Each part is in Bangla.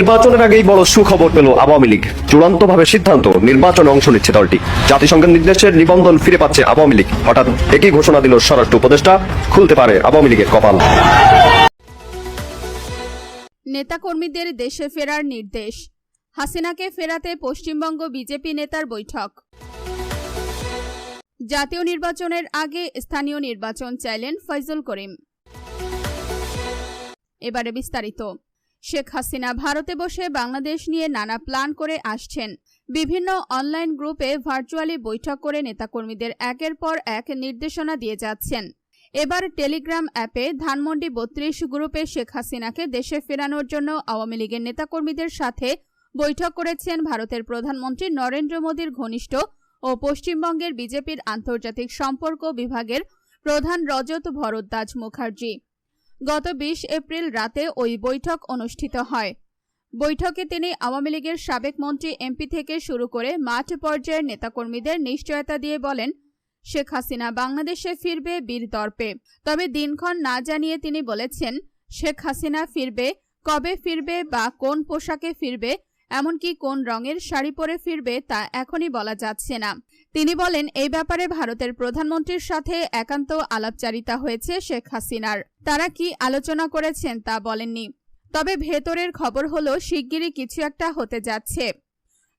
নির্বাচনের আগেই বড় সুখবর পেল আওয়ামী লীগ। চূড়ান্তভাবে সিদ্ধান্ত, নির্বাচনে অংশ নিচ্ছে দলটি। জাতিসংঘের নির্দেশের নিবন্ধন ফিরে পাচ্ছে আওয়ামী লীগ। হঠাৎ একই ঘোষণা দিল স্বরাষ্ট্র উপদেষ্টা, খুলতে পারে আওয়ামী লীগের কপাল। নেতাকর্মীদের দেশে ফেরার নির্দেশ। হাসিনাকে ফেরাতে পশ্চিমবঙ্গ বিজেপি নেতার বৈঠক। জাতীয় নির্বাচনের আগে স্থানীয় নির্বাচন চাইলেন ফয়জুল করিম। এবারে বিস্তারিত। শেখ হাসিনা ভারতে বসে বাংলাদেশ নিয়ে নানা প্ল্যান করে আসছেন। বিভিন্ন অনলাইন গ্রুপে ভার্চুয়ালি বৈঠক করে নেতাকর্মীদের একের পর এক নির্দেশনা দিয়ে যাচ্ছেন। এবার টেলিগ্রাম অ্যাপে ধানমন্ডি বত্রিশ গ্রুপে শেখ হাসিনাকে দেশে ফেরানোর জন্য আওয়ামী লীগের নেতাকর্মীদের সাথে বৈঠক করেছেন ভারতের প্রধানমন্ত্রী নরেন্দ্র মোদীর ঘনিষ্ঠ ও পশ্চিমবঙ্গের বিজেপির আন্তর্জাতিক সম্পর্ক বিভাগের প্রধান রজত ভরদ্বাজ মুখার্জি। গত বিশ এপ্রিল রাতে ওই বৈঠক অনুষ্ঠিত হয়। বৈঠকে তিনি আওয়ামী লীগের সাবেক মন্ত্রী এমপি থেকে শুরু করে মাঠ পর্যায়ের নেতাকর্মীদের নিশ্চয়তা দিয়ে বলেন, শেখ হাসিনা বাংলাদেশে ফিরবে বীর দর্পে। তবে দিনক্ষণ না জানিয়ে তিনি বলেছেন, শেখ হাসিনা ফিরবে, কবে ফিরবে বা কোন পোশাকে ফিরবে এমনকি কোন রঙের শাড়ি পরে ফিরবে তা এখনই বলা যাচ্ছে না। তিনি বলেন, এই ব্যাপারে ভারতের প্রধানমন্ত্রীর সাথে একান্ত আলাপচারিতা হয়েছে শেখ হাসিনার। তারা কি আলোচনা করেছেন তা বলেননি। তবে ভেতরের খবর হলো, শিগগিরই কিছু একটা হতে যাচ্ছে।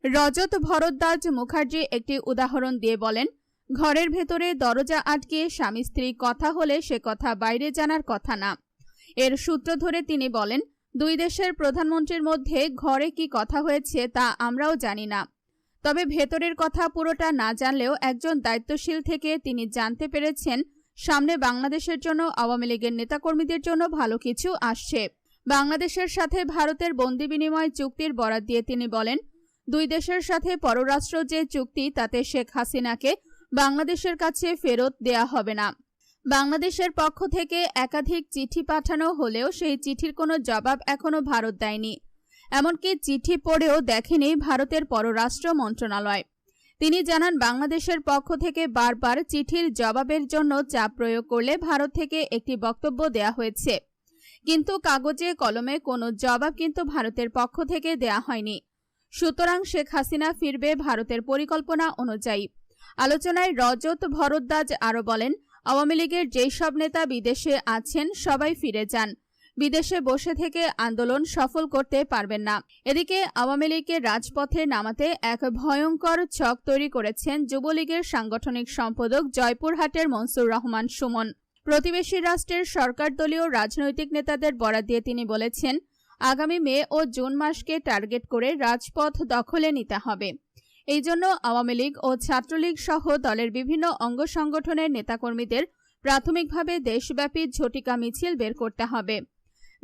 রজত ভরদ্বাজ মুখার্জি একটি উদাহরণ দিয়ে বলেন, ঘরের ভেতরে দরজা আটকে স্বামী স্ত্রী কথা হলে সে কথা বাইরে জানার কথা না। এর সূত্র ধরে তিনি বলেন দুই দেশের প্রধানমন্ত্রীর মধ্যে ঘরে কি কথা হয়েছে তা আমরাও জানি না। তবে ভেতরের কথা পুরোটা না জানলেও একজন দায়িত্বশীল থেকে তিনি জানতে পেরেছেন, সামনে বাংলাদেশের জন্য, আওয়ামী লীগের নেতাকর্মীদের জন্য ভালো কিছু আসছে। বাংলাদেশের সাথে ভারতের বন্দি বিনিময় চুক্তির বরাত দিয়ে তিনি বলেন, দুই দেশের সাথে পররাষ্ট্র যে চুক্তি, তাতে শেখ হাসিনাকে বাংলাদেশের কাছে ফেরত দেয়া হবে না। বাংলাদেশের পক্ষ থেকে একাধিক চিঠি পাঠানো হলেও সেই চিঠির কোনো জবাব এখনও ভারত দেয়নি। এমনকি চিঠি পড়েও দেখেনি ভারতের পররাষ্ট্র মন্ত্রণালয়। তিনি জানান, বাংলাদেশের পক্ষ থেকে বারবার চিঠির জবাবের জন্য চাপ প্রয়োগ করলে ভারত থেকে একটি বক্তব্য দেয়া হয়েছে। কিন্তু কাগজে কলমে কোনো জবাব কিন্তু ভারতের পক্ষ থেকে দেয়া হয়নি। সুতরাং শেখ হাসিনা ফিরবে ভারতের পরিকল্পনা অনুযায়ী। আলোচনায় রজত ভরদ্বাজ আরও বলেন আওয়ামী লীগের যেই সব নেতা বিদেশে আছেন, সবাই ফিরে যান। বিদেশে বসে থেকে আন্দোলন সফল করতে পারবেন না। এদিকে আওয়ামী লীগকে রাজপথে নামাতে এক ভয়ঙ্কর ছক তৈরি করেছেন যুবলীগের সাংগঠনিক সম্পাদক জয়পুরহাটের মনসুর রহমান সুমন। প্রতিবেশী রাষ্ট্রের সরকার দলীয় রাজনৈতিক নেতাদের বরাদ দিয়ে তিনি বলেছেন, আগামী মে ও জুন মাসকে টার্গেট করে রাজপথ দখলে নিতে হবে। এই জন্য আওয়ামী লীগ ও ছাত্রলীগ সহ দলের বিভিন্ন অঙ্গ সংগঠনের নেতাকর্মীদের প্রাথমিকভাবে দেশব্যাপী ঝটিকা মিছিল বের করতে হবে।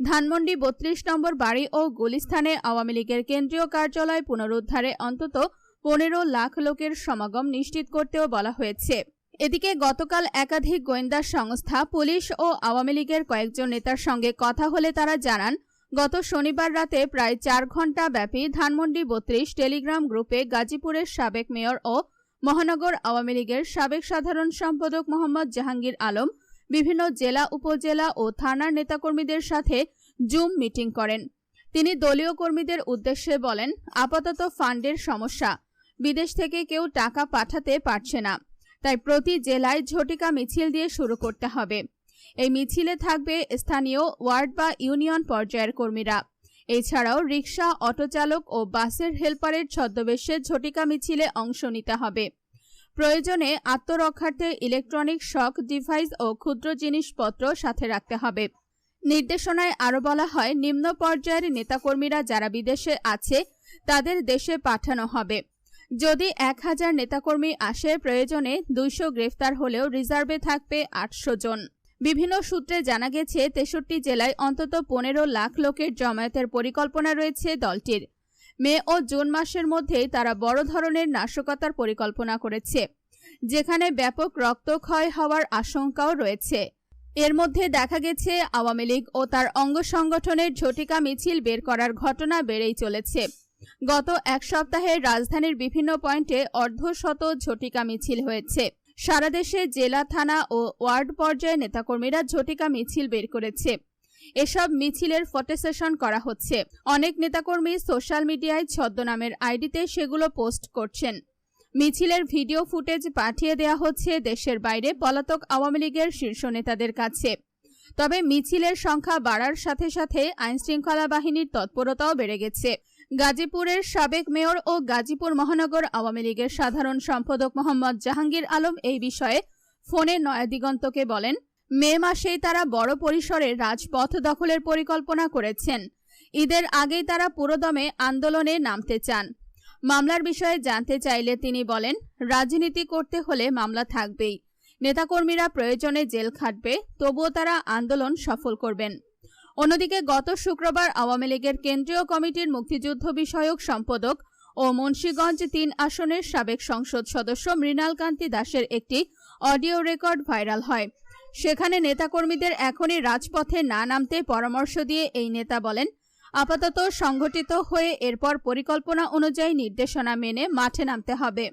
ধানমন্ডি বত্রিশ নম্বর বাড়ি ও গুলিস্থানে আওয়ামী লীগের কেন্দ্রীয় কার্যালয় পুনরুদ্ধারে অন্তত পনেরো লাখ লোকের সমাগম নিশ্চিত করতেও বলা হয়েছে। এদিকে গতকাল একাধিক গোয়েন্দা সংস্থা, পুলিশ ও আওয়ামী লীগের কয়েকজন নেতার সঙ্গে কথা হলে তারা জানান গত শনিবার রাতে প্রায় চার ঘণ্টা ব্যাপী ধানমন্ডি বত্রিশ টেলিগ্রাম গ্রুপে গাজীপুরের সাবেক মেয়র ও মহানগর আওয়ামী লীগের সাবেক সাধারণ সম্পাদক মোহাম্মদ জাহাঙ্গীর আলম বিভিন্ন জেলা, উপজেলা ও থানার নেতাকর্মীদের সাথে জুম মিটিং করেন। তিনি দলীয় কর্মীদের উদ্দেশ্যে বলেন, আপাতত ফান্ডের সমস্যা। বিদেশ থেকে কেউ টাকা পাঠাতে পারছে না। তাই প্রতি জেলায় ঝটিকা মিছিল দিয়ে শুরু করতে হবে। এই মিছিলে থাকবে স্থানীয় ওয়ার্ড বা ইউনিয়ন পর্যায়ের কর্মীরা। এছাড়াও রিক্সা অটোচালক ও বাসের হেলপারের ছদ্মবেশে ঝটিকা মিছিলে অংশ নিতে হবে। প্রয়োজনে আত্মরক্ষার্থে ইলেকট্রনিক শক, ডিভাইস ও ক্ষুদ্র জিনিসপত্র সাথে রাখতে হবে। নির্দেশনায় আরও বলা হয়, নিম্ন পর্যায়ের নেতাকর্মীরা যারা বিদেশে আছে, তাদের দেশে পাঠানো হবে। যদি এক হাজার নেতাকর্মী আসে, প্রয়োজনে দুইশো গ্রেফতার হলেও রিজার্ভে থাকবে আটশো জন। বিভিন্ন সূত্রে জানা গেছে, তেষট্টি জেলায় অন্তত পনেরো লাখ লোকের জমায়েতের পরিকল্পনা রয়েছে দলটির। মে ও জুন মাসের মধ্যেই তারা বড় ধরনের নাশকতার পরিকল্পনা করেছে, যেখানে ব্যাপক রক্তক্ষয় হওয়ার আশঙ্কাও রয়েছে। এর মধ্যে দেখা গেছে, আওয়ামী লীগ ও তার অঙ্গ সংগঠনের ঝটিকা মিছিল বের করার ঘটনা বেড়েই চলেছে। গত এক সপ্তাহে রাজধানীর বিভিন্ন পয়েন্টে অর্ধশত ঝটিকা মিছিল হয়েছে। সারা দেশে জেলা, থানা ও ওয়ার্ড পর্যায়ে নেতাকর্মীরা ঝটিকা মিছিল বের করেছে। এসব মিছিলের ফটো সেশন করা হচ্ছে। অনেক নেতাকর্মী সোশ্যাল মিডিয়ায় ছদ্মনামের আইডিতে সেগুলো পোস্ট করছেন। মিছিলের ভিডিও ফুটেজ পাঠিয়ে দেয়া হচ্ছে দেশের বাইরে পলাতক আওয়ামী লীগের শীর্ষ নেতাদের কাছে। তবে মিছিলের সংখ্যা বাড়ার সাথে সাথে আইনশৃঙ্খলা বাহিনীর তৎপরতাও বেড়ে গেছে। গাজীপুরের সাবেক মেয়র ও গাজীপুর মহানগর আওয়ামী লীগের সাধারণ সম্পাদক মোহাম্মদ জাহাঙ্গীর আলম এই বিষয়ে ফোনে নয়াদিগন্তকে বলেন, মে মাসেই তারা বড় পরিসরে রাজপথ দখলের পরিকল্পনা করেছেন। ঈদের আগেই তারা পুরোদমে আন্দোলনে নামতে চান। মামলার বিষয়ে জানতে চাইলে তিনি বলেন, রাজনীতি করতে হলে মামলা থাকবেই। নেতাকর্মীরা প্রয়োজনে জেল খাটবে, তবুও তারা আন্দোলন সফল করবেন। অন্যদিকে গত শুক্রবার আওয়ামী লীগের কেন্দ্রীয় কমিটির মুক্তিযুদ্ধ বিষয়ক সম্পাদক ও মুন্সীগঞ্জ তিন আসনের সাবেক সংসদ সদস্য মৃণাল কান্তি দাসের একটি অডিও রেকর্ড ভাইরাল হয়। সেখানে নেতাকর্মীদের এখনই রাজপথে না নামতে পরামর্শ দিয়ে এই নেতা বলেন, আপাতত সংগঠিত হয়ে এরপর পরিকল্পনা অনুযায়ী নির্দেশনা মেনে মাঠে নামতে হবে।